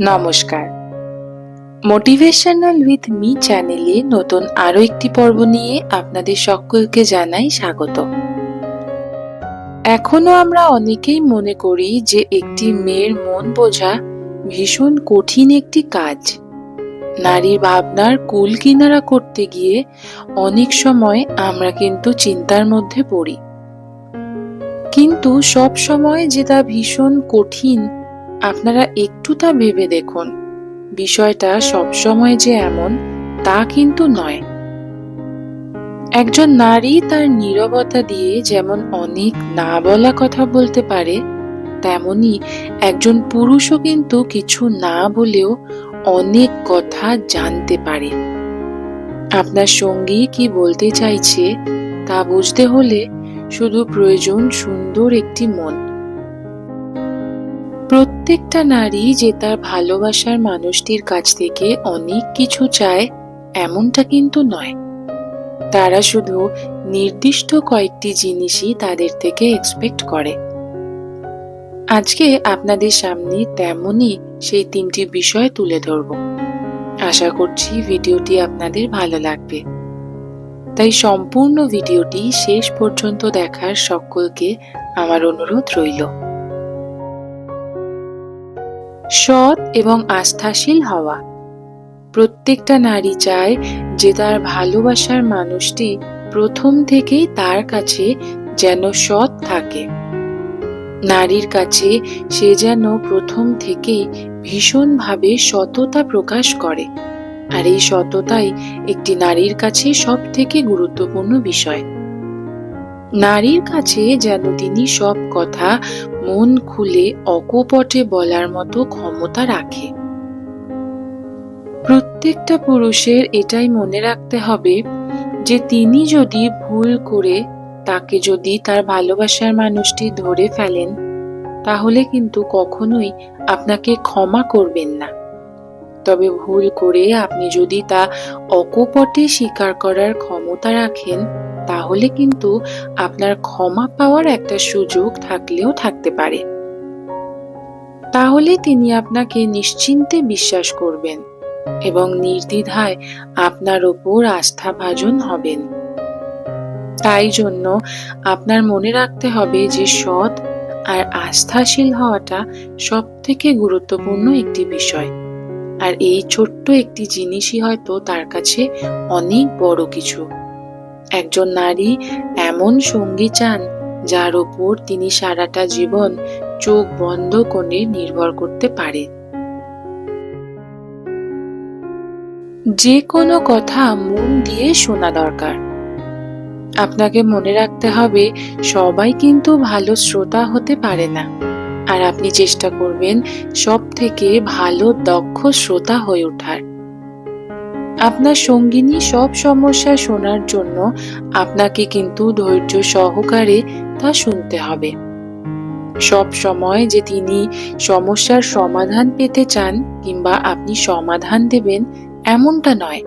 নমস্কার। Motivational with me চ্যানেলে নতুন আরও একটি পর্ব নিয়ে আপনাদের সকলকে জানাই স্বাগত। এখনও আমরা অনেকেই মনে করি যে একটি মেয়ের মন বোঝা ভীষণ কঠিন একটি কাজ। নারীর ভাবনার কুল কিনারা করতে গিয়ে অনেক সময় আমরা কিন্তু চিন্তার মধ্যে পড়ি। কিন্তু সব সময় যে তা ভীষণ কঠিন আপনারা একটু তা ভেবে দেখুন। বিষয়টা সবসময় যে এমন, তা কিন্তু নয়। একজন নারী তার নীরবতা দিয়ে যেমন অনেক না বলা কথা বলতে পারে, তেমনি একজন পুরুষও কিন্তু কিছু না বলেও অনেক কথা জানতে পারে। আপনার সঙ্গী কি বলতে চাইছে, তা বুঝতে হলে শুধু প্রয়োজন সুন্দর একটি মন। প্রত্যেকটা নারী যে তার ভালোবাসার মানুষটির কাছ থেকে অনেক কিছু চায়, এমনটা কিন্তু নয়। তারা শুধু নির্দিষ্ট কয়েকটি জিনিসই তাদের থেকে এক্সপেক্ট করে। আজকে আপনাদের সামনে তেমনই সেই তিনটি বিষয় তুলে ধরব। আশা করছি ভিডিওটি আপনাদের ভালো লাগবে। তাই সম্পূর্ণ ভিডিওটি শেষ পর্যন্ত দেখার সকলকে আমার অনুরোধ রইল। সৎ এবং আস্থাশীল হওয়া। প্রত্যেকটা নারী চায় যে তার ভালোবাসার মানুষটি প্রথম থেকেই তার কাছে যেন সৎ থাকে। নারীর কাছে সে যেন প্রথম থেকেই ভীষণভাবে সততা প্রকাশ করে। আর এই সততাই একটি নারীর কাছে সব থেকে গুরুত্বপূর্ণ বিষয়। নারীর কাছে যেন তিনি সব কথা মন খুলে অকপটে বলার মতো ক্ষমতা রাখে। প্রত্যেকটা পুরুষের এটাই মনে রাখতে হবে যে তিনি যদি ভুল করে তাকে যদি তার ভালোবাসার মানুষটি ধরে ফেলেন, তাহলে কিন্তু কখনোই আপনাকে ক্ষমা করবেন না। তবে ভুল করে আপনি যদি তা অকপটে স্বীকার করার ক্ষমতা রাখেন তাহলে কিন্তু আপনার ক্ষমা পাওয়ার একটা সুযোগ থাকলেও থাকতে পারে। তাহলে তিনি আপনাকে নিশ্চিন্তে বিশ্বাস করবেন এবং নির্দ্বিধায় আপনার ওপর আস্থাভাজন হবেন। তাই জন্য আপনার মনে রাখতে হবে যে সৎ আর আস্থাশীল হওয়াটা সব থেকে গুরুত্বপূর্ণ একটি বিষয়। আর এই ছোট্ট একটি জিনিসই হয়তো তার কাছে অনেক বড় কিছু। একজন নারী এমন সঙ্গী চান, যার ওপর তিনি সারাটা জীবন চোখ বন্ধ করে নির্ভর করতে পারে। যে কোনো কথা মন দিয়ে শোনা দরকার। আপনাকে মনে রাখতে হবে, সবাই কিন্তু ভালো শ্রোতা হতে পারে না। আর আপনি চেষ্টা করবেন সব থেকে ভালো, দক্ষ শ্রোতা হয়ে ওঠার। আপনার সঙ্গিনী সব সমস্যা শোনার জন্য আপনাকে কিন্তু ধৈর্য সহকারে তা শুনতে হবে। সব সময় যে তিনি সমস্যার সমাধান পেতে চান কিংবা আপনি সমাধান দেবেন, এমনটা নয়,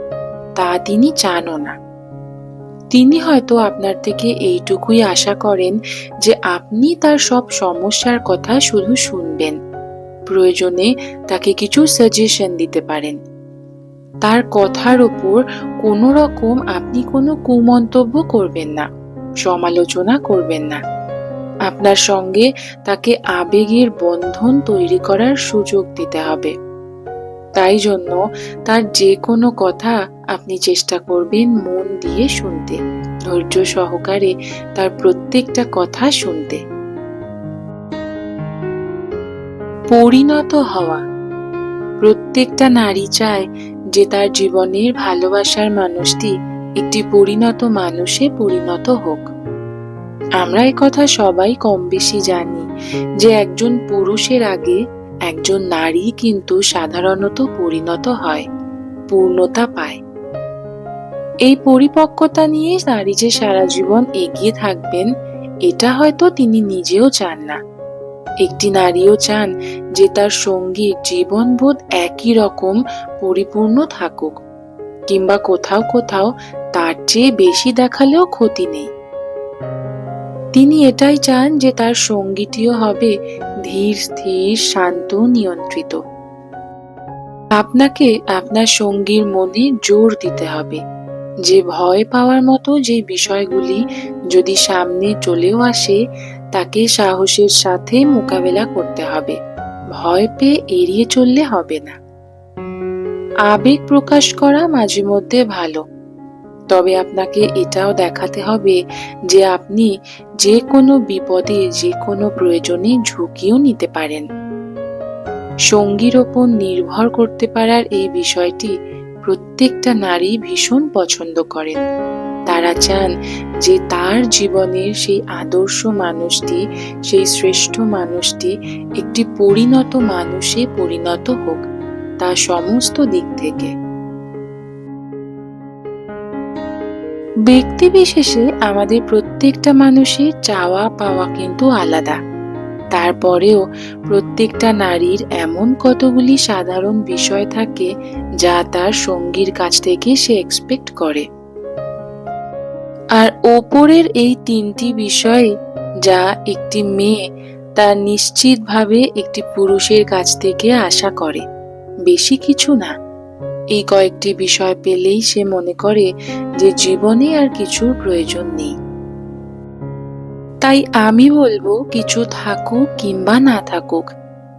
তা তিনি চানও না। তিনি হয়তো আপনার থেকে এইটুকুই আশা করেন যে আপনি তার সব সমস্যার কথা শুধু শুনবেন। প্রয়োজনে তাকে কিছু সাজেশন দিতে পারেন। তার কথার উপর কোনো রকম আপনি কোনো কুমন্তব্য করবেন না, সমালোচনা করবেন না। আপনার সঙ্গে তাকে আবেগের বন্ধন তৈরি করার সুযোগ দিতে হবে। তাই জন্য তার যে কোনো কথা আপনি চেষ্টা করবেন মন দিয়ে শুনতে, ধৈর্য সহকারে তার প্রত্যেকটা কথা শুনতে। পরিণত হওয়া। প্রত্যেকটা নারী চায় যে তার জীবনের ভালোবাসার মানুষটি একটি পরিণত মানুষে পরিণত হোক। আমরা কথা সবাই কম বেশি জানি যে একজন পুরুষের আগে একজন নারী কিন্তু সাধারণত পরিণত হয়, পূর্ণতা পায়। এই পরিপক্কতা নিয়ে নারী যে সারা জীবন এগিয়ে থাকবেন, এটা হয়তো তিনি নিজেও চান না। একটি নারীও চান যে তার সঙ্গীর জীবনবোধ একই রকম পরিপূর্ণ থাকুক, কিংবা কোথাও কোথাও তার চেয়ে বেশি দেখালেও ক্ষতি নেই। তিনি এটাই চান যে তার সঙ্গীটিও হবে ধীর, স্থির, শান্ত, নিয়ন্ত্রিত। আপনাকে আপনার সঙ্গীর মনে জোর দিতে হবে। যে ভয় পাওয়ার মতো যে বিষয়গুলি যদি সামনে চলেও আসে তাকে সাহসের সাথে মোকাবেলা করতে হবে। ভয় পেয়ে এড়িয়ে চললে হবে না। আবেগ প্রকাশ করা মাঝে মধ্যে ভালো। তবে আপনাকে এটাও দেখাতে হবে যে আপনি যে কোনো বিপদে যে কোনো প্রয়োজনে ঝুঁকিও নিতে পারেন। সঙ্গীর ওপর নির্ভর করতে পারার এই বিষয়টি প্রত্যেকটা নারী ভীষণ পছন্দ করেন। তারা চান যে তার জীবনের সেই আদর্শ মানুষটি, সেই শ্রেষ্ঠ মানুষটি একটি পরিণত মানুষে পরিণত হোক তার সমস্ত দিক থেকে। ব্যক্তি বিশেষে আমাদের প্রত্যেকটা মানুষের চাওয়া পাওয়া কিন্তু আলাদা। তারপরেও প্রত্যেকটা নারীর এমন কতগুলি সাধারণ বিষয় থাকে যা তার সঙ্গীর কাছ থেকে সে এক্সপেক্ট করে। আর ওপরের এই তিনটি বিষয়, যা একটি মেয়ে, তা নিশ্চিতভাবে একটি পুরুষের কাছ থেকে আশা করে। বেশি কিছু না। এই কয়েকটি বিষয় পেলেই সে মনে করে যে জীবনে আর কিছুর প্রয়োজন নেই। তাই আমি বলব, কিছু থাকুক কিংবা না থাকুক,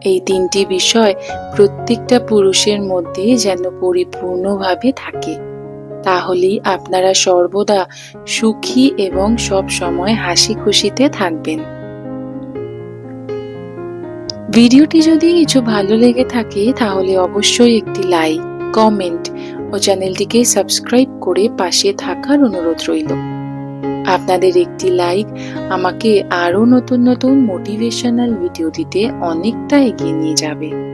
এই তিনটি বিষয় প্রত্যেকটা পুরুষের মধ্যে যেন পরিপূর্ণভাবে থাকে। তাহলেই আপনারা সর্বদা সুখী এবং সব সময় হাসি খুশিতে থাকবেন। ভিডিওটি যদি কিছু ভালো লেগে থাকে, তাহলে অবশ্যই একটি লাইক, কমেন্ট ও চ্যানেলটিকে সাবস্ক্রাইব করে পাশে থাকার অনুরোধ রইল। আপনাদের একটি লাইক আমাকে আরও নতুন নতুন মোটিভেশনাল ভিডিও দিতে অনেকটা এগিয়ে নিয়ে যাবে।